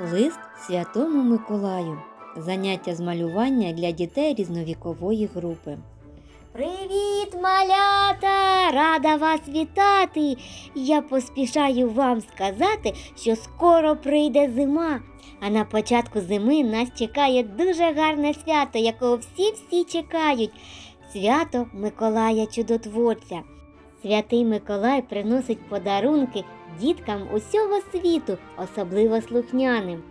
Лист Святому Миколаю. Заняття з малювання для дітей різновікової групи. Привіт, малята! Рада вас вітати! Я поспішаю вам сказати, що скоро прийде зима. А на початку зими нас чекає дуже гарне свято, якого всі-всі чекають. Свято Миколая Чудотворця. Святий Миколай приносить подарунки діткам усього світу, особливо слухняним.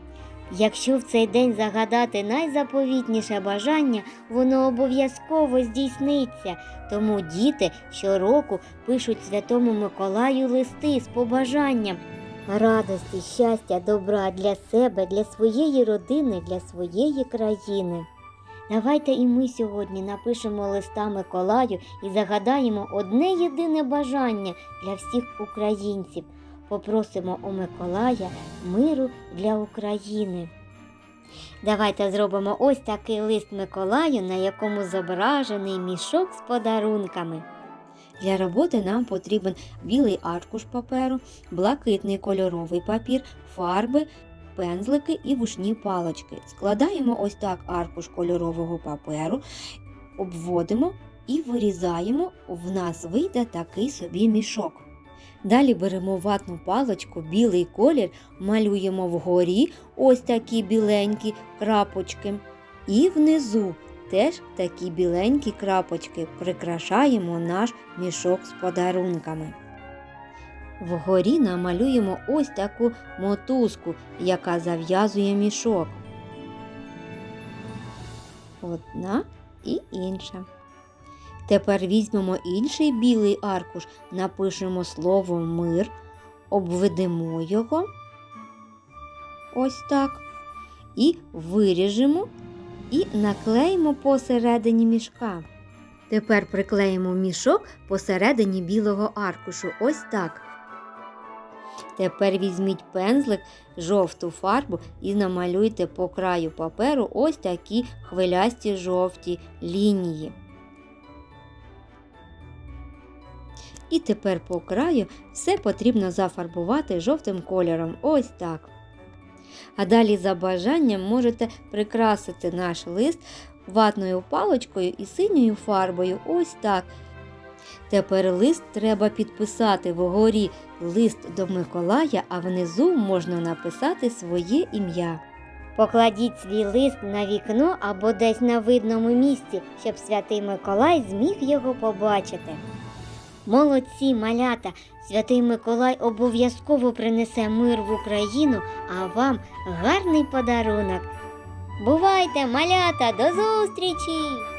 Якщо в цей день загадати найзаповітніше бажання, воно обов'язково здійсниться. Тому діти щороку пишуть Святому Миколаю листи з побажанням радості, щастя, добра для себе, для своєї родини, для своєї країни. Давайте і ми сьогодні напишемо листа Миколаю і загадаємо одне єдине бажання для всіх українців. Попросимо у Миколая миру для України. Давайте зробимо ось такий лист Миколаю, на якому зображений мішок з подарунками. Для роботи нам потрібен білий аркуш паперу, блакитний кольоровий папір, фарби, пензлики і вушні палочки. Складаємо ось так аркуш кольорового паперу, обводимо і вирізаємо. В нас вийде такий собі мішок. Далі беремо ватну паличку, білий колір, малюємо вгорі ось такі біленькі крапочки. І внизу теж такі біленькі крапочки прикрашаємо наш мішок з подарунками. Вгорі намалюємо ось таку мотузку, яка зав'язує мішок. Одна і інша. Тепер візьмемо інший білий аркуш, напишемо слово мир, обведемо його ось так. І виріжемо і наклеїмо посередині мішка. Тепер приклеїмо мішок посередині білого аркушу. Ось так. Тепер візьміть пензлик, жовту фарбу і намалюйте по краю паперу ось такі хвилясті жовті лінії. І тепер по краю все потрібно зафарбувати жовтим кольором. Ось так. А далі за бажанням можете прикрасити наш лист ватною паличкою і синьою фарбою. Ось так. Тепер лист треба підписати вгорі лист до Миколая, а внизу можна написати своє ім'я. Покладіть свій лист на вікно або десь на видному місці, щоб святий Миколай зміг його побачити. Молодці, малята! Святий Миколай обов'язково принесе мир в Україну, а вам гарний подарунок. Бувайте, малята, до зустрічі!